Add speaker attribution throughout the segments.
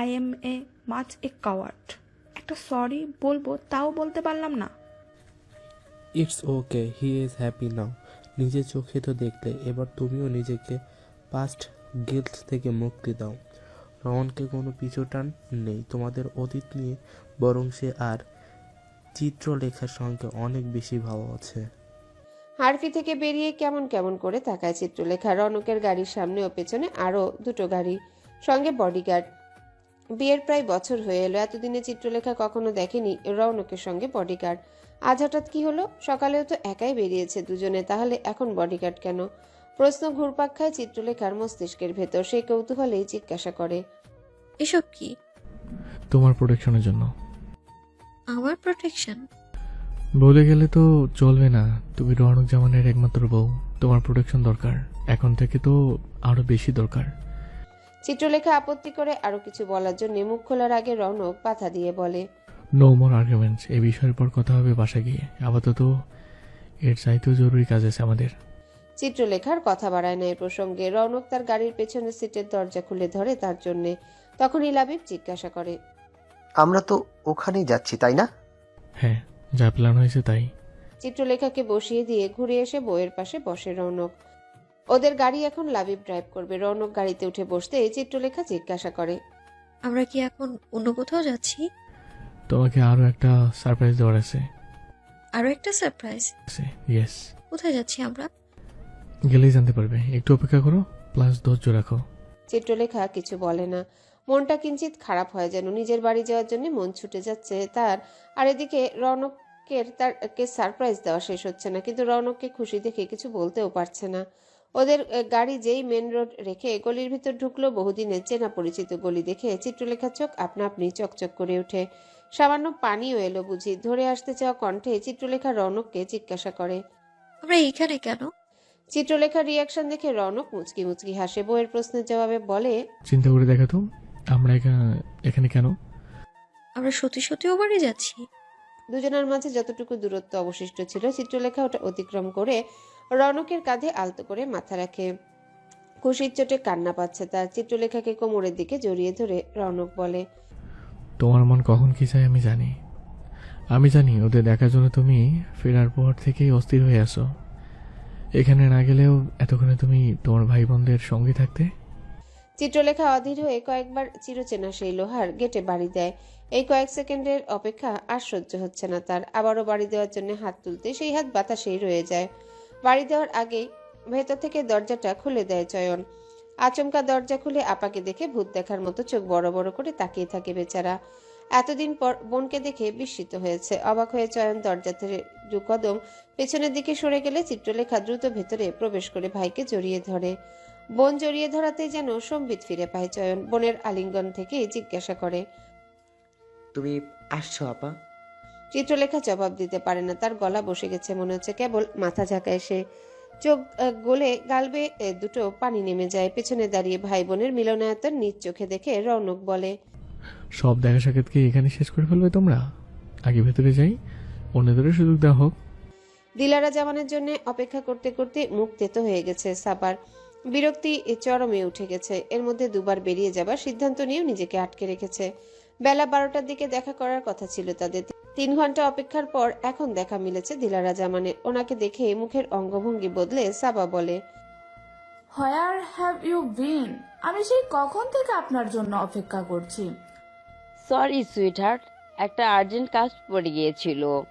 Speaker 1: I am a much a coward একটা sorry বলব তাও বলতে পারলাম না।
Speaker 2: It's okay he is happy now নিজের চোখে তো দেখলে এবার তুমিও নিজেকে পাস্ট গিল্ট থেকে মুক্তি দাও। রমনকে কোনো পিছুটান নেই। তোমাদের অতীত নিয়ে বরং সে আর চিত্রলেখার সঙ্গে অনেক বেশি ভাব আছে।
Speaker 3: হারফি থেকে বেরিয়ে কেমন কেমন করে তাকায় চিত্রলেখা। রনকের গাড়ির সামনে ও পেছনে আরও দুটো গাড়ি সঙ্গে বডিগার্ড বিয়ের প্রায় বছর হয়ে এলো। এতদিনে চিত্রলেখা কখনো দেখেনি রৌনকের সঙ্গে বডিগার্ড আজ হঠাৎ কি হলো? সকালেও তো একাই বেরিয়েছে দুজনে তাহলে এখন বডিগার্ড কেন? প্রশ্ন ঘুরপাক খায় চিত্রলেখার মস্তিষ্কের ভেতর সেই কৌতূহলেই জিজ্ঞাসা করে।
Speaker 4: এসব কি?
Speaker 5: তোমার প্রোটেকশনের জন্য।
Speaker 4: আমার প্রোটেকশন
Speaker 5: বলে গেলে তো চলবে না। তুমি রৌনক জামানের একমাত্র বউ। তোমার প্রোটেকশন দরকার। এখন থেকে তো আরও বেশি দরকার।
Speaker 3: চিত্রলেখা আপত্তি করে আরও কিছু বলার জন্য মুখ খোলার আগে রৌনক বাধা দিয়ে বলে
Speaker 5: নো মোর আর্গুমেন্টস এই বিষয়ের পর কথা হবে বাসা গিয়ে। আপাতত এর চাইতেও জরুরি কাজ আছে আমাদের।
Speaker 3: চিত্রলেখার কথা বাড়ায় না এই প্রসঙ্গে রৌনক তার গাড়ির পেছনের সিটের দরজা খুলে ধরে তার জন্যে। তখনই লাবিব জিজ্ঞাসা করে
Speaker 6: আমরা তো ওখানেই যাচ্ছি তাই না?
Speaker 5: হ্যাঁ যা প্ল্যান হয়েছে তাই।
Speaker 3: চিত্রলেখাকে বসিয়ে দিয়ে ঘুরে এসে বইয়ের পাশে বসে রৌনক। ওদের গাড়ি এখন লাবিব ড্রাইভ করবে। রৌনক গাড়িতে উঠে বসতে চিত্রলেখা জিজ্ঞাসা করে।
Speaker 4: আমরা কি এখন অন্য কোথাও যাচ্ছি?
Speaker 5: তোমাকে আরও একটা সারপ্রাইজ দেওয়ার আছে।
Speaker 4: আরও একটা সারপ্রাইজ
Speaker 5: ইয়েস
Speaker 4: কোথায় যাচ্ছি আমরা?
Speaker 5: গেলেই জানতে পারবে। একটু অপেক্ষা করো প্লাস ধৈর্য রাখো।
Speaker 3: চিত্রলেখা কিছু বলে না। মনটা কিঞ্চিত খারাপ হয় যেন নিজের বাড়ি যাওয়ার জন্য মন ছুটে যাচ্ছে তার। আর এদিকে রৌনকের তারকে সারপ্রাইজ দেওয়া শেষ হচ্ছে না কিন্তু রৌনককে খুশি দেখে কিছু বলতেও পারছে না। ওদের গাড়ি যেই মেন রোড রেখে গলির ভিতর ঢুকলো বহুদিনের চেনা পরিচিত গলি দেখে চিত্রলেখার চোখ আপনা আপনি চকচক করে ওঠে। সামান্য পানিও এলো বুঝি ধরে আসতে চাওয়া কণ্ঠে চিত্রলেখা রৌনককে জিজ্ঞাসা করে
Speaker 4: আমরা এইখানে কেন?
Speaker 3: চিত্রলেখার রিয়াকশন দেখে রৌনক মুচকি মুচকি হাসে বইয়ের প্রশ্নের জবাবে বলে
Speaker 5: চিন্তা করে দেখা তো আমরা এখা- এখানে কেন?
Speaker 4: আমরা সত্যি সত্যি ও বাড়ি যাচ্ছি।
Speaker 3: দুজনের মাঝে যতটুকু দূরত্ব অবশিষ্ট ছিল চিত্রলেখা ওটা অতিক্রম করে রনকের কাঁধে আলতো করে মাথা রাখে। খুশির চোটে কান্না পাচ্ছে তার চিত্রলেখাকে কোমরের দিকে জড়িয়ে ধরে রনক বলে
Speaker 5: তোমার মন কখন কি চায় আমি জানি। আমি জানি ওদের দেখার জন্য তুমি ফেরার পর থেকেই অস্থির হয়ে আসো এখানে না গেলেও এতক্ষণে তুমি তোমার ভাই বোনদের সঙ্গে থাকতে?
Speaker 3: চিত্রলেখা অধীর হয়ে কয়েকবার চিরচেনা সেই লোহার গেটে বাড়ি দেয়। এই কয়েক সেকেন্ডের অপেক্ষা আর সহ্য হচ্ছে না তার। আবারও বাড়ি দেওয়ার জন্য হাত তুলতে সেই হাত বাতাসেই রয়ে যায়। বাড়ি দেওয়ার আগেই ভেতর থেকে দরজাটা খুলে দেয় চয়ন। আচমকা দরজা খুলে আপাকে দেখে ভূত দেখার মতো চোখ বড় বড় করে তাকিয়ে থাকে বেচারা। এতদিন পর বোনকে দেখে বিস্মিত হয়েছে। অবাক হয়ে চয়ন দরজা থেকে দু কদম পেছনের দিকে সরে গেলে চিত্রলেখা দ্রুত ভেতরে প্রবেশ করে ভাইকে জড়িয়ে ধরে। বোন জড়িয়ে ধরাতেই যেন সম্বিত ফিরে পায় চয়ন। বোনের আলিঙ্গন থেকে জিজ্ঞাসা করে,
Speaker 7: তুমি আসছো, আপা?
Speaker 3: চিত্রলেখা জবাব দিতে পারে না। তার গলা বসে গেছে মনে হচ্ছে কেবল মাথা ঝাঁকায় সে। চোখ গলে গালবে দুটো পানি নেমে যায়। পেছনে দাঁড়িয়ে ভাই বোনের মিলনায়তন নিজ চোখে দেখে রৌনক বলে
Speaker 5: সব দেখা সাক্ষাৎকে এখানে শেষ করে ফেলবে তোমরা? আগে ভেতরে যাই অন্যদেরও সুযোগ দেওয়া হোক।
Speaker 3: দিলারা জামানের জন্য অপেক্ষা করতে করতে মুখ তেতো হয়ে গেছে সাবার বিরক্তি চরমে উঠে গেছে। এর মধ্যে দুবার বেরিয়ে যাবার সিদ্ধান্ত নিয়েও নিজেকে আটকে রেখেছে। বেলা বারোটার দিকে দেখা করার কথা ছিল তাদের। তিন ঘণ্টা অপেক্ষার পর এখন দেখা মিলেছে দিলারা জামানের ওনাকে দেখে মুখের অঙ্গভঙ্গি বদলে সাবা বলে
Speaker 8: হোয়ার হ্যাভ ইউ বিন আমি সেই কখন থেকে আপনার জন্য অপেক্ষা করছি?
Speaker 9: সরি সুইটহার্ট একটা আর্জেন্ট কাজ পড়ে গিয়েছিল।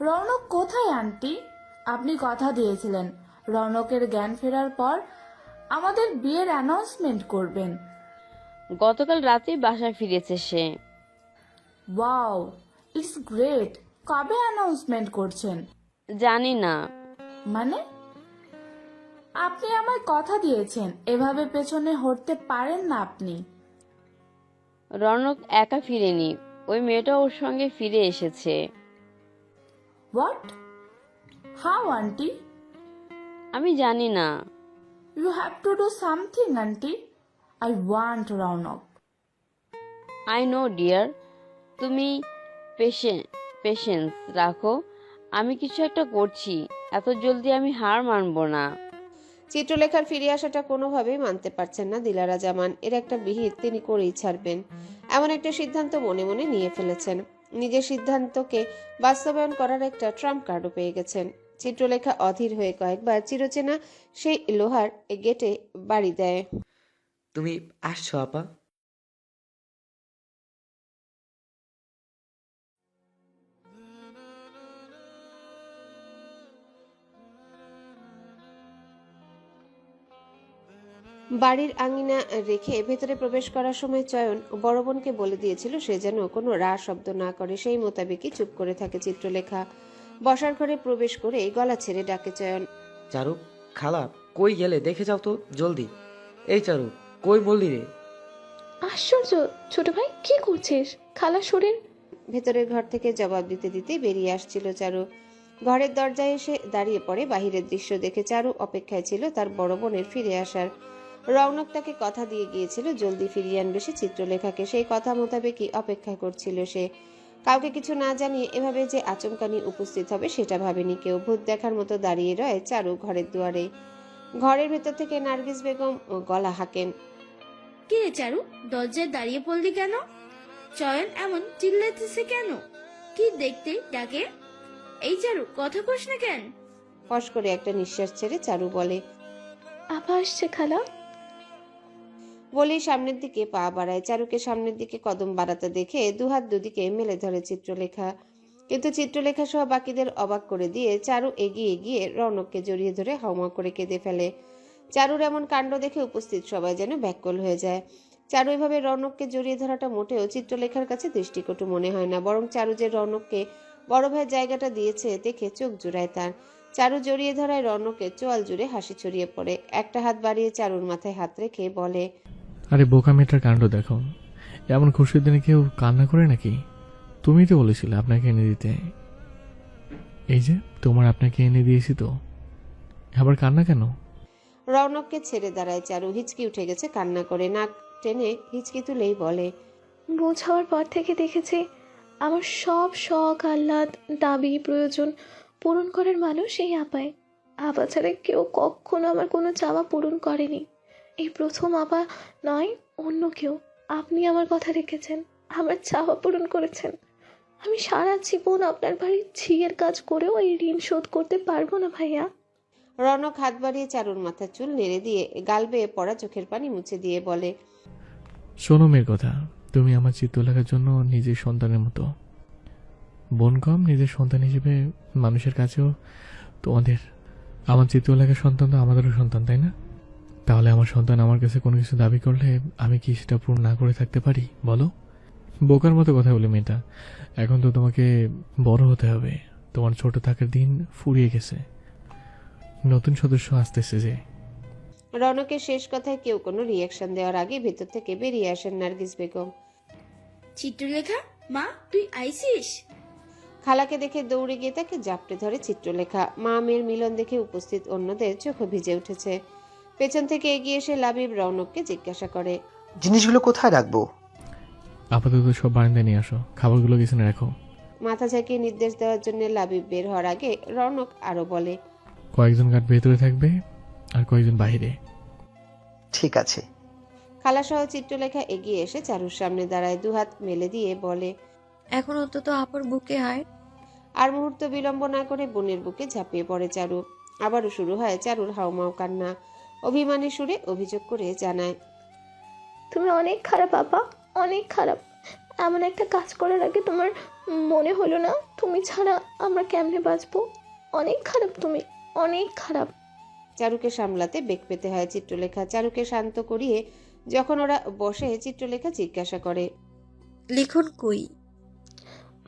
Speaker 8: রৌনক কোথায় আন্টি? আপনি কথা দিয়েছিলেন। রৌনকের জ্ঞান ফেরার পর আমাদের বিয়ের অ্যানাউন্সমেন্ট করবেন।
Speaker 9: গতকাল রাতেই বাসায় ফিরেছে সে।
Speaker 8: Wow it's great. কবে অ্যানাউন্সমেন্ট করছেন?
Speaker 9: জানি না।
Speaker 8: মানে? আপনি আমায় কথা দিয়েছেন এভাবে পেছনে হটতে পারেন না আপনি।
Speaker 9: রনক একা ফিরেনি ওই মেয়েটা ওর সঙ্গে ফিরে এসেছে।
Speaker 8: হোয়াট হাউ আন্টি
Speaker 9: আমি জানি না।
Speaker 8: You have to do something aunty I want Raunak
Speaker 9: I know dear তুমি পেশেন্স রাখো। আমি কিছু একটা করছি। এত জলদি আমি হার মানব না।
Speaker 3: চিত্রলেখার ফিরে আসাটা কোনোভাবেই মানতে পারছেন না দিলারা জামান এর একটা বিহিত তিনি করেই ছাড়বেন। এমন একটা সিদ্ধান্ত মনে মনে নিয়ে ফেলেছেন। নিজের সিদ্ধান্তকে বাস্তবায়ন করার একটা ট্রাম্প কার্ডও পেয়ে গেছেন। চিত্রলেখা অধীর হয়ে কয়েকবার চিরচেনা সেই লোহার গেটে বাড়ি দেয়।
Speaker 7: তুমি আসছো আপা।
Speaker 3: বাড়ির আঙিনা রেখে ভেতরে প্রবেশ করার সময় চয়ন বড় বোনকে বলে দিয়েছিল সে যেন কোনো রা শব্দ না করে। সেই মোতাবেকই চুপ করে থাকে চিত্রলেখা। বসার ঘরে প্রবেশ করে গলা ছেড়ে ডাকে চয়ন।
Speaker 7: চারু খালা কই গেলে? দেখে যাও তো জলদি। এই চারু কই বললি রে?
Speaker 1: আশ্চর্য ছোট ভাই কি করছিস? খালা শরীর?
Speaker 3: ভেতরের ঘর থেকে জবাব দিতে দিতে বেরিয়ে আসছিল চারু। ঘরের দরজায় এসে দাঁড়িয়ে পড়ে বাহিরের দৃশ্য দেখে চারু অপেক্ষায় ছিল তার বড় বোনের ফিরে আসার। রৌনক তাকে কথা দিয়ে গিয়েছিল জলদি ফিরিয়ে আনবে সে চিত্রলেখাকে। সেই কথা মোতাবেকই অপেক্ষা করছিল সে। কাউকে কিছু না জানিয়ে এভাবে যে আচমকানি উপস্থিত হবে সেটা ভাবেনি কেউ। ভূত দেখার মতো দাঁড়িয়ে রয় চারু ঘরের দুয়ারে ঘরের ভেতর থেকে নার্গিস বেগম গলা হাঁকেন।
Speaker 10: কে চারু? দরজায় দাঁড়িয়ে পড়লি কেন? চয়ন এমন চিল্লাতেছে কেন? কি দেখতে ডাকে? এই চারু কথা কস না কেন?
Speaker 3: ফস করে একটা নিঃশ্বাস ছেড়ে চারু বলে
Speaker 1: আপা আসছে খালা।
Speaker 3: বলেই সামনের দিকে পা বাড়ায়। চারুকে সামনের দিকে কদম বাড়াতে দেখে দুহাত দুদিকে মেলে ধরে চিত্রলেখা। কিন্তু চিত্রলেখা সহ বাকিদের অবাক করে দিয়ে চারু এগিয়ে গিয়ে রৌনককে জড়িয়ে ধরে হাউমা করে কেঁদে ফেলে। চারুর এমন কাণ্ড দেখে উপস্থিত সবাই যেন ব্যাকল হয়ে যায়। চারু এভাবে রৌনককে জড়িয়ে ধরাটা মোটেও চিত্রলেখার কাছে দৃষ্টিকটু মনে হয় না, বরং চারু যে রৌনককে বড় ভাইয়ের জায়গাটা দিয়েছে দেখে চোখ জুড়ায় তার। চারু জড়িয়ে ধরায় রৌনকের চোয়াল জুড়ে হাসি ছড়িয়ে পড়ে। একটা হাত বাড়িয়ে চারুর মাথায় হাত রেখে বলে
Speaker 5: আরে বোকা মেয়েটার কাণ্ড দেখো। এমন খুশির দিনে কেউ কান্না করে নাকি? তুমিই তো বলেছিলে আপনাকে এনে দিতে। এই যে তোমার আপনাকে এনে দিয়েছি তো। আবার কান্না কেন?
Speaker 3: রৌনককে ছেড়ে দাঁড়ায় চারু। হিচকি উঠে গেছে কান্না করে। নাক টেনে হিচকি তুলেই বলে
Speaker 1: বোঝ হওয়ার পর থেকে দেখেছি আমার সব শখ আহ্লাদ দাবি প্রয়োজন পূরণ করার মানুষ এই আপায়। আপা ছাড়া কেউ কখনো আমার কোনো চাওয়া পূরণ করেনি। এই প্রথম আপা নয় অন্য কেউ। আপনি আমার কথা রেখেছেন আমার চাওয়া পূরণ করেছেন। আমি সারা জীবন আপনার বাড়ির ঝিয়ের কাজ করেও এই ঋণ শোধ করতে পারব না ভাইয়া।
Speaker 3: রনক হাত বাড়িয়ে চারুর মাথার চুল নেড়ে দিয়ে গাল বেয়ে পড়া চোখের পানি মুছে দিয়ে বলে
Speaker 5: শোনো মেয়ের কথা তুমি আমার চিত্রলেখার জন্য নিজের সন্তানের মতো। বোন কম নিজের সন্তান হিসেবে মানুষের কাছেও তোমাদের আমার চিত্রলেখার সন্তান তো আমাদেরও সন্তান তাই না? তাহলে আমার সন্তান আমার কাছে কোনো কিছু দাবি করলে আমি কি সেটা পূরণ না করে থাকতে পারি? বলো। বোকার মতো কথা বলি মেয়েটা। এখন তো তোমাকে বড় হতে হবে। তোমার ছোট থাকার দিন ফুরিয়ে গেছে। নতুন সদস্য আসতেছে যে।
Speaker 3: রনকের শেষ কথায় কেউ কোনো রিয়াকশন দেওয়ার আগে ভেতর থেকে বেরিয়ে আসেন নার্গিস বেগম।
Speaker 10: চিত্রলেখা? মা তুই আইসিস?
Speaker 3: খালাকে দেখে দৌড়ে গিয়ে তাকে জাপটে ধরে চিত্রলেখা। মা মেয়ের মিলন দেখে উপস্থিত অন্যদের চোখে ভিজে উঠেছে। পেছন থেকে এগিয়ে এসে লাবিব রৌনককে জিজ্ঞাসা করে
Speaker 6: জিনিসগুলো কোথায় রাখব?
Speaker 5: আপাতত সব বারান্দায় নিয়ে আসো খাবারগুলো কিচেনে রাখো।
Speaker 3: মাথা ঝাঁকিয়ে নির্দেশ দেওয়ার জন্য লাবিব বের হওয়ার আগে রৌনক আরও বলে
Speaker 5: কয়েকজন গার্ড ভেতরে থাকবে আর কয়েকজন বাইরে।
Speaker 6: ঠিক আছে।
Speaker 3: খালাসহ চিত্রলেখা এগিয়ে এসে চারুর সামনে দাঁড়ায় দুহাত মেলে দিয়ে বলে
Speaker 4: এখন অন্তত আপার বুকে হয়
Speaker 3: আর মুহূর্ত বিলম্ব না করে বোনের বুকে ঝাঁপিয়ে পড়ে চারু। আবারও শুরু হয় চারুর হাউমাউ কান্না। অভিমানী সুরে অভিযোগ করে জানায়
Speaker 1: তুমি অনেক খারাপ আপা অনেক খারাপ। এমন একটা কাজ করার আগে তোমার মনে হলো না? তুমি ছাড়া আমরা কেমনে বাঁচবো? অনেক খারাপ তুমি অনেক খারাপ।
Speaker 3: চারুকে সামলাতে বেগ পেতে হয় চিত্রলেখা। চারুকে শান্ত করিয়ে যখন ওরা বসে চিত্রলেখা জিজ্ঞাসা করে
Speaker 4: লিখন কই?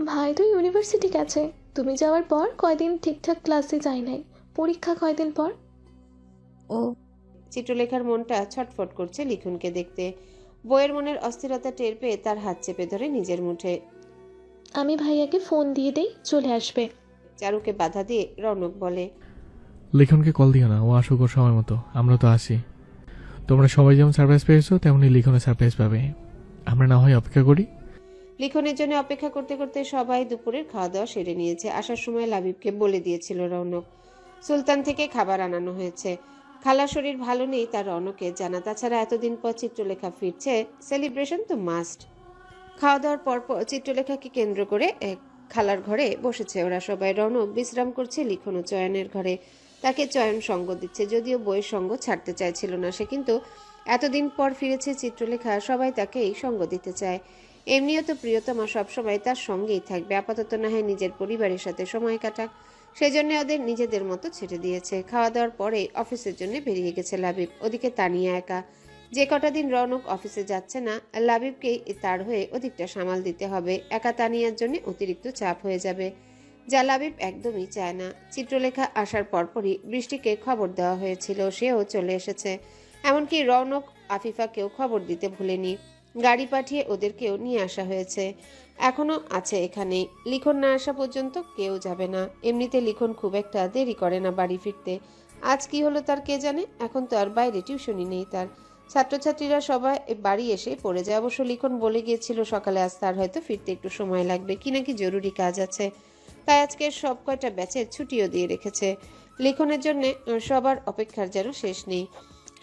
Speaker 1: ভাই তো ইউনিভার্সিটি গেছে। তুমি যাওয়ার পর কয়দিন ঠিকঠাক ক্লাসে যাই নাই? পরীক্ষা কয়দিন পর?
Speaker 4: ও
Speaker 3: চিত্রলেখার মনটা ছটফট করছে লিখুনকে দেখতে। বইয়ের মনের অস্থিরতা টের পেয়ে তার হাত চেপে ধরে নিজের মুঠে।
Speaker 1: আমি ভাইয়াকে ফোন দিয়ে দেই চলে আসবে।
Speaker 3: চারুকে বাধা দিয়ে রনক বলে
Speaker 5: লিখনকে কল দিও না ও আসুক ওর সময় মতো আমরা তো আসি। তোমরা সবাই যেমন সারপ্রাইজ পেয়েছ তেমনি লিখনও সারপ্রাইজ পাবে। আমরা না হয় অপেক্ষা করি।
Speaker 3: লিখনের জন্য অপেক্ষা করতে করতে সবাই দুপুরের খাওয়া দাওয়া সেরে নিয়েছে। আসার সময় লাবিবকে বলে দিয়েছিল রৌনক সুলতান থেকে খাবার আনানো হয়েছে। খালার শরীর ভালো নেই তার রৌনকের জানা। তাছাড়া এতদিন পর চিত্রলেখা ফিরছে, সেলিব্রেশন তো মাস্ট। খাওয়া দাওয়ার পর চিত্রলেখাকে কেন্দ্র করে খালার ঘরে বসেছে ওরা সবাই। রৌনক বিশ্রাম করছে লিখন চয়নের ঘরে। তাকে চয়ন সঙ্গ দিচ্ছে, যদিও বইয়ের সঙ্গ ছাড়তে চাইছিল না সে, কিন্তু এতদিন পর ফিরেছে চিত্রলেখা, সবাই তাকে এই সঙ্গ দিতে চায়। এমনিও তো প্রিয়তমা সবসময় তার সঙ্গেই থাকবে, আপাতত না হয় নিজের পরিবারের সাথে সময় কাটাক। সেই জন্য ওদের নিজেদের মতো ছেড়ে দিয়েছে। খাওয়া দাওয়ার পরে অফিসের জন্য বেরিয়ে গেছে লাবিব। ওদিকে তানিয়া একা। যে কটা দিন রৌনক অফিসে যাচ্ছে না লাবিবকেই তার হয়ে ওদিকটা সামাল দিতে হবে। একা তানিয়ার জন্য অতিরিক্ত চাপ হয়ে যাবে, যা লাবিব একদমই চায় না। চিত্রলেখা আসার পরপরই বৃষ্টিকে খবর দেওয়া হয়েছিল, সেও চলে এসেছে। এমনকি রৌনক আফিফাকেও খবর দিতে ভুলেনি। গাড়ি পাঠিয়ে ওদেরকেও নিয়ে আসা হয়েছে। এখনও আছে এখানে। লিখন না আসা পর্যন্ত কেউ যাবে না। এমনিতে লিখন খুব একটা দেরি করে না বাড়ি ফিরতে। আজ কি হলো তার কে জানে? এখন তো আর বাইরে টিউশনই নেই তার। ছাত্রছাত্রীরা সবাই বাড়ি এসে পড়ে যায়। অবশ্য লিখন বলে গিয়েছিল সকালে আজ তার হয়তো ফিরতে একটু সময় লাগবে। কি নাকি জরুরি কাজ আছে। তাই আজকে সব কয়টা ব্যাচের ছুটিও দিয়ে রেখেছে। লিখনের জন্য সবার অপেক্ষার যেন শেষ নেই।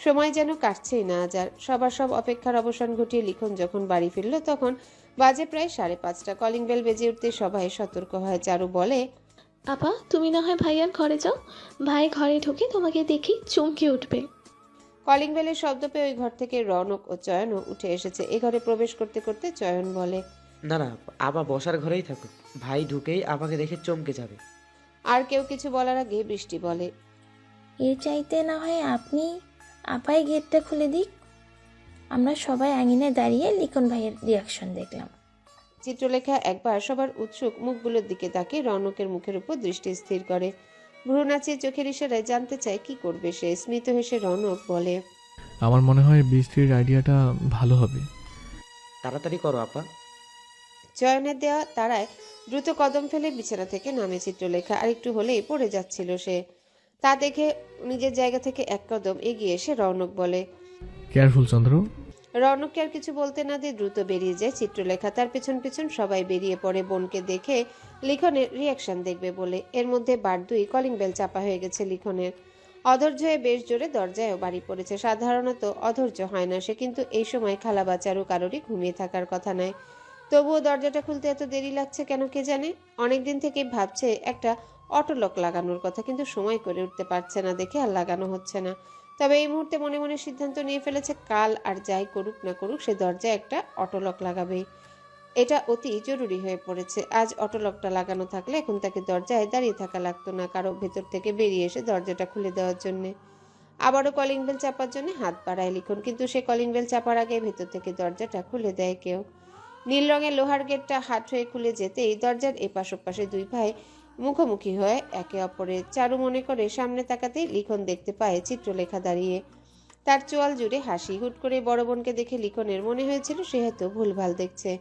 Speaker 3: সময় যেন কাটছেই না আজ আর সবার সব অপেক্ষার অবসান ঘটিয়ে লিখন যখন বাড়ি ফিরল তখন বাজে প্রায় সাড়ে পাঁচটা। কলিং বেল বেজে উঠতে সবাই সতর্ক হয়। চারু বলে
Speaker 1: আপা তুমি না হয় ভাইয়ার ঘরে যাও। ভাই ঘরে ঢুকে তোমাকে দেখি চমকে উঠবে।
Speaker 3: কলিং বেলের শব্দ পেয়ে ওই ঘর থেকে রনক ও চয়নও উঠে এসেছে। এ ঘরে প্রবেশ করতে করতে চয়ন বলে
Speaker 7: না না আবা বসার ঘরেই থাকুক। ভাই ঢুকেই আবাকে দেখে চমকে যাবে।
Speaker 3: আর কেউ কিছু বলার আগে বৃষ্টি বলে
Speaker 11: এর চাইতে না হয় আপনি আপাই গেটটা খুলে দিক। আমরা সবাই আঙিনে দাঁড়িয়ে লিখন ভাইয়ের রিয়াকশন দেখলাম।
Speaker 3: চিত্রলেখা একবার সবার উৎসুক মুখগুলোর দিকে তাকে রনকের মুখের উপর দৃষ্টি স্থির করে। ভ্রু নাচিয়ে চোখের ইশারায় জানতে চায় কি করবে সে? স্মিত হেসে রনক বলে
Speaker 5: আমার মনে হয় বৃষ্টির আইডিয়াটা ভালো হবে।
Speaker 7: তাড়াতাড়ি করো আপা।
Speaker 3: চয়নের দেওয়া তারায় দ্রুত কদম ফেলে বিছানা থেকে নামে চিত্রলেখা। আর একটু হলেই পড়ে যাচ্ছিল সে। তা দেখে নিজের জায়গা থেকে এক কদম এগিয়ে এসে রৌনক বলে
Speaker 5: কেয়ারফুল চন্দ্র।
Speaker 3: রৌনককে আর কিছু বলতে না দিয়ে দ্রুত বেরিয়ে যায় চিত্রলেখা। তার পেছন পেছন সবাই বেরিয়ে পড়ে বোনকে দেখে লিখনের রিয়াকশন দেখবে বলে। এর মধ্যে বার দুই কলিং বেল চাপা হয়ে গেছে লিখনের। অধৈর্য হয়ে বেশ জোরে দরজায়ও বাড়ি পড়েছে। সাধারণত অধৈর্য হয় না সে কিন্তু এই সময় খালা বাচ্চারও কারোরই ঘুমিয়ে থাকার কথা নয় তবুও দরজাটা খুলতে এত দেরি লাগছে কেন কে জানে? অনেকদিন থেকেই ভাবছে একটা অটোলক লাগানোর কথা, কিন্তু সময় করে উঠতে পারছে না দেখে আর লাগানো হচ্ছে না। তবে এই মুহূর্তে মনে মনে সিদ্ধান্ত নিয়ে ফেলেছে, কাল আর যাই করুক না করুক সে দরজায় একটা অটোলক লাগাবেই এটা অতি জরুরি হয়ে পড়েছে। আজ অটোলকটা লাগানো থাকলে এখন তাকে দরজায় দাঁড়িয়ে থাকা লাগতো না কারও ভেতর থেকে বেরিয়ে এসে দরজাটা খুলে দেওয়ার জন্য। আবারও কলিং বেল চাপার জন্য হাত বাড়ায় লিখন, কিন্তু সে কলিং বেল চাপার আগে ভেতর থেকে দরজাটা খুলে দেয় কেউ। নীল রঙের লোহার গেটটা হাট হয়ে খুলে যেতেই দরজার এপাশ ওপাশে দুই ভাই মুখোমুখি হয়ে একে অপরের চারু মনে করে সামনে তাকাতেই লিখন দেখতে পায় চিত্রলেখা দাঁড়িয়ে। তার চোয়াল জুড়ে হাসি, হুট করে বড় বোনকে দেখে লিখনের মনে হয়েছিল সে হয়তো ভুলভাল দেখছে।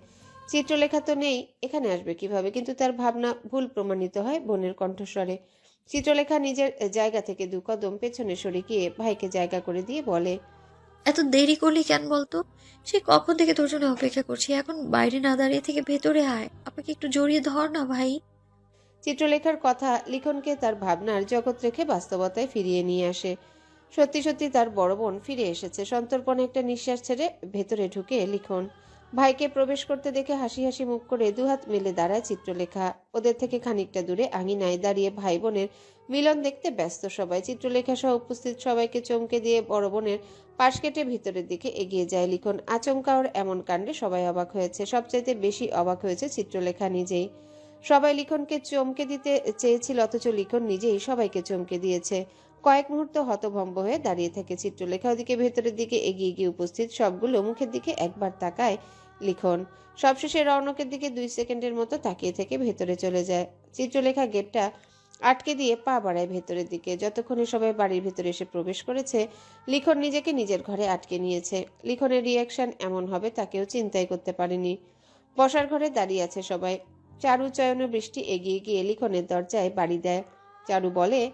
Speaker 3: চিত্রলেখা তো নেই, এখানে আসবে কীভাবে? কিন্তু তার ভাবনা ভুল প্রমাণিত হয় বোনের কণ্ঠস্বরে। চিত্রলেখা নিজের জায়গা থেকে দু কদম পেছনে সরে গিয়ে ভাইকে জায়গা করে দিয়ে বলে,
Speaker 4: এত দেরি করলি কেন বলতো? সে কখন থেকে তোর জন্য অপেক্ষা করছি? এখন বাইরে না দাঁড়িয়ে থেকে ভেতরে আয়। আপনাকে একটু জড়িয়ে ধর না ভাই।
Speaker 3: চিত্রলেখার কথা লিখনকে তার ভাবনার জগৎ রেখে বাস্তবতায় ফিরিয়ে নিয়ে আসে। সত্যি সত্যি তার বড় বোন ফিরে এসেছে। সন্তর্পণে একটা নিঃশ্বাস ছেড়ে ভেতরে ঢুকে লিখন। ভাইকে প্রবেশ করতে দেখে হাসি হাসি মুখ করে দুহাত মেলে দাঁড়ায় চিত্রলেখা। ওদের থেকে খানিকটা দূরে আঙিনায় দাঁড়িয়ে ভাই বোনের মিলন দেখতে ব্যস্ত সবাই। চিত্রলেখা সহ উপস্থিত সবাইকে চমকে দিয়ে বড় বোনের পাশ কেটে ভিতরের দিকে এগিয়ে যায় লিখন। আচমকা ওর এমন কাণ্ডে সবাই অবাক হয়েছে। সবচাইতে বেশি অবাক হয়েছে চিত্রলেখা নিজেই। সবাই লিখনকে চমকে দিতে চেয়েছিল, অথচ লিখন নিজেই সবাইকে চমকে দিয়েছে। কয়েক মুহূর্ত হতভম্ব হয়ে দাঁড়িয়ে থাকে চিত্রলেখা। ওদিকে ভেতরের দিকে এগিয়ে গিয়ে উপস্থিত সবগুলো মুখের দিকে একবার তাকায় লিখন। সবশেষে রৌনকের দিকে দুই সেকেন্ডের মতো তাকিয়ে থেকে ভেতরে চলে যায়। চিত্রলেখা গেটটা আটকে দিয়ে পা বাড়ায় ভেতরের দিকে। যতক্ষণে সবাই বাড়ির ভেতরে এসে প্রবেশ করেছে, লিখন নিজেকে নিজের ঘরে আটকে নিয়েছে। লিখনের রিয়াকশন এমন হবে, তাকেও চিন্তাই করতে পারেনি। বসার ঘরে দাঁড়িয়ে আছে সবাই। চারু চয়ন বৃষ্টি এগিয়ে গিয়ে লিখনের দরজায় বাড়ি দেয়। চারু বলে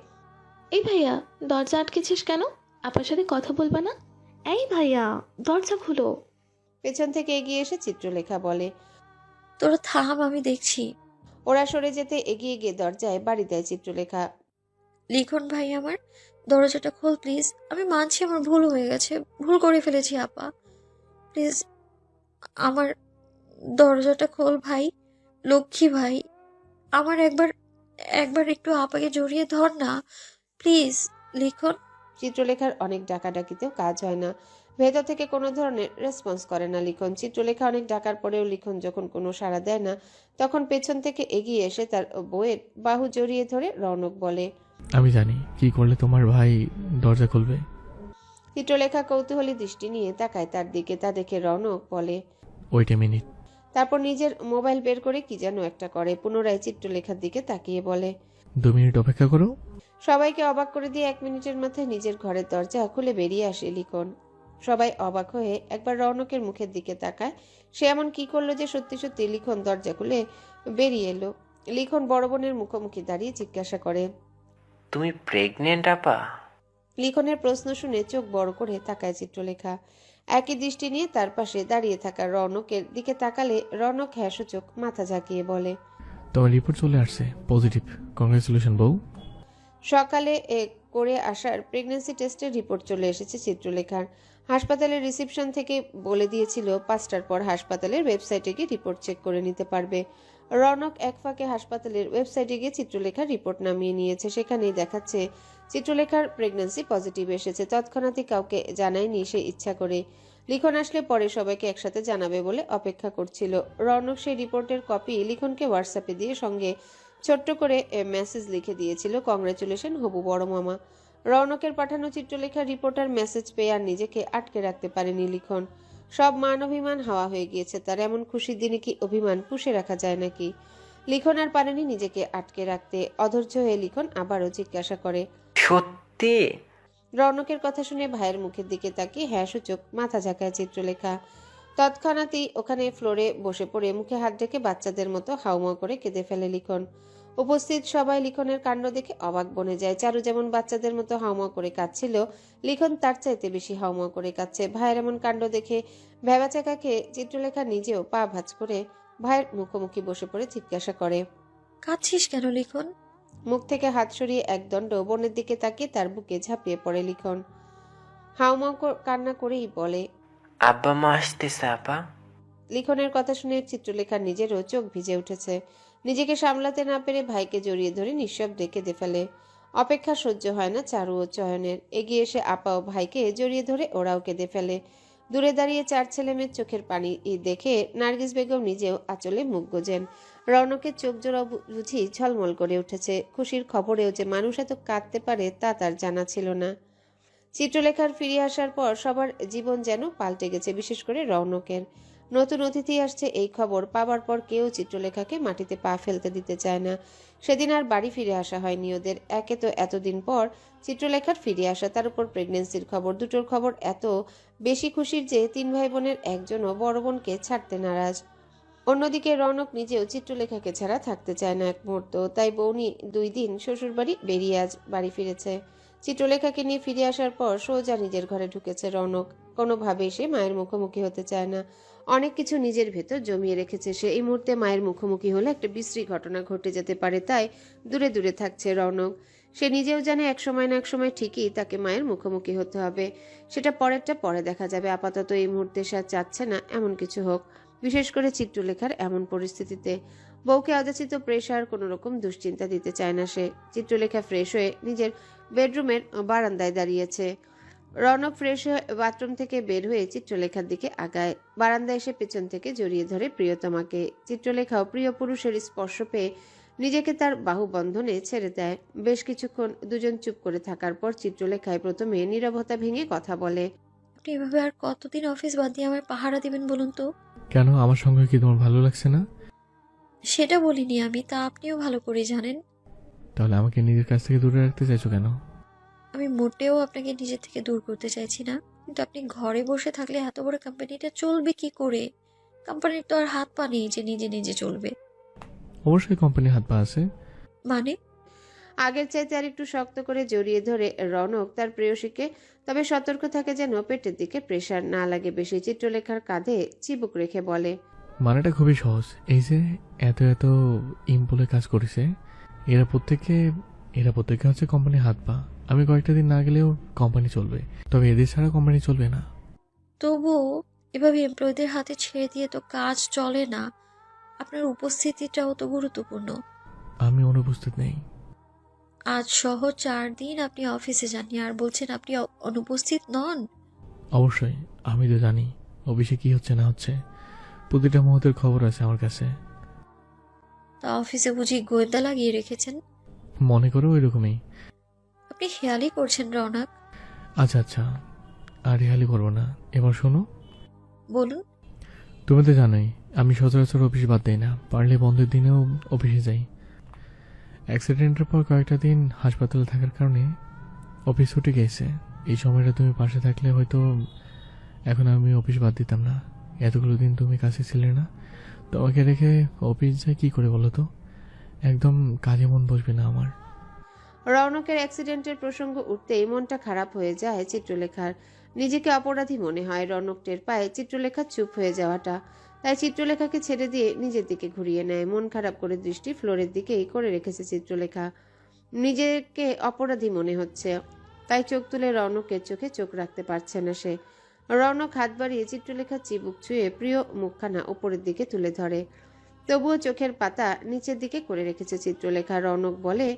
Speaker 1: এই ভাইয়া দরজা আটকেছিস কেন? আপার সাথে কথা বলবা না? এই ভাইয়া দরজা খুলো।
Speaker 3: পেছন থেকে এগিয়ে এসে চিত্রলেখা বলে
Speaker 4: তোরা থাম আমি দেখছি।
Speaker 3: ওরা সরে যেতে এগিয়ে গিয়ে দরজায় বাড়ি দেয় চিত্রলেখা।
Speaker 4: লিখন ভাই আমার দরজাটা খোল প্লিজ। আমি মানছি আমার ভুল হয়ে গেছে। ভুল করে ফেলেছি আপা। প্লিজ আমার দরজাটা খোল ভাই। লক্ষ্মী ভাই আমার একবার একবার একটু আপাকে জড়িয়ে ধর না প্লিজ লিখন।
Speaker 3: চিত্রলেখার অনেক ডাকাডাকিতেও কাজ হয় না। ভেতর থেকে কোনো ধরনের রেসপন্স করে না লিখন। চিত্রলেখা অনেক ডাকার পরেও লিখন যখন কোনো সাড়া দেয় না তখন পেছন থেকে এগিয়ে এসে তার বউয়ের বাহু জড়িয়ে ধরে রৌনক বলে
Speaker 5: আমি জানি কি করলে তোমার ভাই দরজা খুলবে?
Speaker 3: চিত্রলেখা কৌতূহলী দৃষ্টি নিয়ে তাকায় তার দিকে তা দেখে রৌনক বলে
Speaker 5: ওইট এ মিনিট
Speaker 3: তারপর নিজের মোবাইল বের করে কি যেন একটা করে পুনরায় চিত্রলেখার দিকে তাকিয়ে বলে।
Speaker 5: দু মিনিট অপেক্ষা করো।
Speaker 3: সবাইকে অবাক করে দিয়ে এক মিনিটের মাথায় নিজের ঘরের দরজা খুলে বেরিয়ে আসে লিখন। সবাই অবাক হয়ে একবার রৌনকের মুখের দিকে তাকায়। সে এমন কি করল যে সত্যি সত্যি লিখন দরজা খুলে বেরিয়ে এলো। লিখন বড় বোনের মুখোমুখি দাঁড়িয়ে জিজ্ঞাসা করে
Speaker 12: তুমি প্রেগনেন্ট আপা?
Speaker 3: লিখনের প্রশ্ন শুনে চোখ বড় করে তাকায় চিত্রলেখা। একই দৃষ্টি নিয়ে তার পাশে দাঁড়িয়ে থাকা রৌনকের দিকে তাকালে রৌনক হ্যাসূচক মাথা ঝাঁকিয়ে বলে
Speaker 5: তোমার রিপোর্ট চলে আসছে। পজিটিভ। কংগ্রেচুলেশন বউ।
Speaker 3: সকালে এ করে আসার প্রেগন্যান্সি টেস্টের রিপোর্ট চলে এসেছে চিত্রলেখার। হাসপাতালের রিসেপশন থেকে বলে দিয়েছিল পাঁচটার পর হাসপাতালের ওয়েবসাইটে গিয়ে রিপোর্ট চেক করে নিতে পারবে। রনক এক ফাঁকে হাসপাতালের ওয়েবসাইটে গিয়ে চিত্রলেখার রিপোর্ট নামিয়ে নিয়েছে। সেখানেই দেখাচ্ছে চিত্রলেখার প্রেগন্যান্সি পজিটিভ এসেছে। তৎক্ষণাৎই কাউকে জানায়নি, সে ইচ্ছা করে লিখন আসলে পরে সবাইকে একসাথে জানাবে বলে অপেক্ষা করছিল। রনক সেই রিপোর্টের কপি লিখনকে হোয়াটসঅ্যাপে দিয়ে সঙ্গে ছোট্ট করে মেসেজ লিখে দিয়েছিল কংগ্রেচুলেশন হবু বড় মামা। রৌনকের পাঠানো চিত্রলেখার রিপোর্টার মেসেজ পেয়ে আর নিজেকে আটকে রাখতে পারেনি লিখন। সব মান অভিমান হাওয়া হয়ে গিয়েছে। তার এমন খুশির দিনে কি অভিমান পুষে রাখা যায় নাকি? লিখন আর পারেনি নিজেকে আটকে রাখতে। অধৈর্য হয়ে লিখন আবারও জিজ্ঞাসা করে
Speaker 12: সত্যি?
Speaker 3: রৌনকের কথা শুনে ভাইয়ের মুখের দিকে তাকিয়ে হ্যাঁ সূচক মাথা ঝাঁকায় চিত্রলেখা। তৎক্ষণাৎই ওখানে ফ্লোরে বসে পড়ে মুখে হাত রেখে বাচ্চাদের মতো হাউমাউ করে কেঁদে ফেলে লিখন। উপস্থিত সবাই লিখনের কাণ্ড দেখে অবাক বনে যায়। চারু যেমন বাচ্চাদের মতো হাউমাউ করে কাঁদছিল লিখন তার চাইতে বেশি হাউমাউ করে কাঁদছে। ভাইয়ের এমন কাণ্ড দেখে ভেবাচাকা খেয়ে চিত্রলেখা নিজেও পা ভাঁজ করে ভাইয়ের মুখোমুখি বসে পড়ে জিজ্ঞাসা করে
Speaker 4: কাঁদছিস কেন লিখন?
Speaker 3: মুখ থেকে হাত সরিয়ে একদণ্ড বোনের দিকে তাকিয়ে তার বুকে ঝাঁপিয়ে পড়ে লিখন। হাউমাউ কান্না করেই বলে
Speaker 12: আব্বা মা আসতেছে আপা।
Speaker 3: লিখনের কথা শুনে চিত্রলেখার নিজেরও চোখ ভিজে উঠেছে। নিজেকে সামলাতে না পেরে ভাইকে জড়িয়ে ধরে নিঃশব্দে কেঁদে ফেলে। অপেক্ষা সহ্য হয় না চারু ও চয়নের। এগিয়ে এসে আপা ও ভাইকে জড়িয়ে ধরে ওরাও কেঁদে ফেলে। দূরে দাঁড়িয়ে চার ছেলেমেয়ের চোখের পানি দেখে নার্গিস বেগম নিজেও আঁচলে মুখ গোজেন। রৌনকের চোখ জোড়া বুঝি ঝলমল করে উঠেছে। খুশির খবরেও যে মানুষ এত কাঁদতে পারে তা তার জানা ছিল না। চিত্রলেখার ফিরে আসার পর সবার জীবন যেন পাল্টে গেছে, বিশেষ করে রৌনকের। নতুন অতিথি আসছে এই খবর পাবার পর কেউ চিত্রলেখাকে মাটিতে পা ফেলতে দিতে চায় না। সেদিন আর বাড়ি ফিরে আসা হয়নি ওদের। একে তো এতদিন পর চিত্রলেখার ফিরে আসা, তার উপর প্রেগনেন্সির খবর। দুটোর খবর এত বেশি খুশির যে তিন ভাই বোনের একজনও বড় বোনকে ছাড়তে নারাজ। অন্যদিকে রনক নিজেও চিত্রলেখাকে ছাড়া থাকতে চায় না এক মুহূর্ত। তাই বৌনি দুই দিন শ্বশুরবাড়ি বেরিয়ে আজ বাড়ি ফিরেছে। চিত্রলেখাকে নিয়ে ফিরে আসার পর সোজা নিজের ঘরে ঢুকেছে রনক। কোনোভাবেই সে মায়ের মুখোমুখি হতে চায় না। অনেক কিছু নিজের ভেতর জমিয়ে রেখেছে সে। এই মুহূর্তে মায়ের মুখোমুখি হলে একটা বিশ্রী ঘটনা ঘটে যেতে পারে, তাই দূরে দূরে থাকছে রৌনক। সে নিজেও জানে এক সময় না এক সময় ঠিকই তাকে মায়ের মুখোমুখি হতে হবে। সেটা পরেরটা পরে দেখা যাবে। আপাতত এই মুহূর্তে সে চাচ্ছে না, এমন কিছু হোক। বিশেষ করে চিত্রলেখার এমন পরিস্থিতিতে বউকে অযাচিত প্রেশার কোনো রকম দুশ্চিন্তা দিতে চায় না সে। চিত্রলেখা ফ্রেশ হয়ে নিজের বেডরুমের বারান্দায় দাঁড়িয়েছে। রনক ফ্রেশ হয়ে বাথরুম থেকে বের হয়ে চিত্রলেখার দিকে আগায়। বারান্দায় এসে পেছন থেকে জড়িয়ে ধরে প্রিয়তমাকে। চিত্রলেখাও প্রিয় পুরুষের স্পর্শ পেয়ে নিজেকে তার বাহু বন্ধনে ছেড়ে দেয়। বেশ কিছুক্ষণ দুজন চুপ করে থাকার পর চিত্রলেখায় প্রথমে নীরবতা ভেঙে কথা বলে
Speaker 4: এভাবে আর কতদিন অফিস বাদ দিয়ে আমার পাহারা দিবেন বলুন তো?
Speaker 5: কেন? আমার সঙ্গে কি তোমার ভালো লাগছে না?
Speaker 4: সেটা বলিনি আমি তা আপনিও ভালো করে জানেন।
Speaker 5: তাহলে আমাকে নিজের কাছ থেকে দূরে রাখতে চাইছো কেন?
Speaker 4: আমি মোটেও আপনাকে নিজের থেকে দূর করতে চাইছি না। কিন্তু আপনি ঘরে বসে থাকলে এত বড় কোম্পানিটা চলবে কি করে? কোম্পানির তো আর হাত পা নেই যে নিজে নিজে চলবে।
Speaker 5: অবশ্যই কোম্পানির হাত পা আছে।
Speaker 4: মানে?
Speaker 3: আগের চাইতে আর একটু শক্ত করে জড়িয়ে ধরে রনক তার প্রেয়সীকে তবে সতর্ক থাকে যেন পেটের দিকে প্রেশার না লাগে বেশি চিত্রলেখার কাঁধে চিবুক রেখে বলে
Speaker 5: মানেটা খুবই সহজ। এই যে এত এত ইম্পলে কাজ করেছে এরা প্রত্যেকে এরা প্রত্যেকে হচ্ছে কোম্পানির হাত পা। আমি কয়েকটা দিন না গেলেও কোম্পানি চলবে তবে এদের ছাড়া কোম্পানি চলবে না।
Speaker 4: তবুও এভাবে এমপ্লয়ীদের হাতে ছেড়ে দিয়ে তো কাজ চলে না। আপনার উপস্থিতিটাও তো গুরুত্বপূর্ণ।
Speaker 5: আমি অনুপস্থিত নেই।
Speaker 4: আজ সহ চার দিন আপনি অফিসে যাননি আর বলছেন আপনি অ- অনুপস্থিত নন।
Speaker 5: অবশ্যই আমি তো জানি অফিসে কি হচ্ছে না হচ্ছে। প্রতিটা মুহূর্তের খবর আছে আমার কাছে।
Speaker 4: তা অফিসে বুঝি গোয়েন্দা লাগিয়ে রেখেছেন?
Speaker 5: মনে করো এরকমই।
Speaker 4: আপনি খেয়ালই করছেন রওনাক
Speaker 5: আচ্ছা আচ্ছা আর রেহালি করব না। এবার শোনো।
Speaker 4: বলুন।
Speaker 5: তুমি তো জানোই আমি সচরাচর অফিস বাদ দিই না। পারলে বন্ধের দিনেও অফিসে যাই। অ্যাক্সিডেন্টের পর কয়েকটা দিন হাসপাতালে থাকার কারণে অফিস ছুটে গেছে। এই সময়টা তুমি পাশে থাকলে হয়তো এখন আমি অফিস বাদ দিতাম না। এতগুলো দিন তুমি কাছে ছিলে না। তোমাকে রেখে অফিস যায় কী করে বলো তো? একদম কাজে মন বসবে না আমার।
Speaker 3: রৌনকের অ্যাক্সিডেন্টের প্রসঙ্গ উঠতেই মনটা খারাপ হয়ে যায় চিত্রলেখার। নিজেকে অপরাধী মনে হয় রৌনক টের পায় চিত্রলেখা চুপ হয়ে যাওয়াটা। তাই চিত্রলেখাকে ছেড়ে দিয়ে নিজের দিকে ঘুরিয়ে নেয়। মন খারাপ করে দৃষ্টি ফ্লোরের দিকেই করে রেখেছে চিত্রলেখা। নিজেকে অপরাধী মনে হচ্ছে। তাই চোখ তুলে রৌনকের চোখে চোখ রাখতে পারছে না সে। রৌনক হাত বাড়িয়ে চিত্রলেখার চিবুক ছুঁয়ে প্রিয় মুখখানা ওপরের দিকে তুলে ধরে। তবুও চোখের পাতা নিচের দিকে করে রেখেছে চিত্রলেখা। রৌনক বলে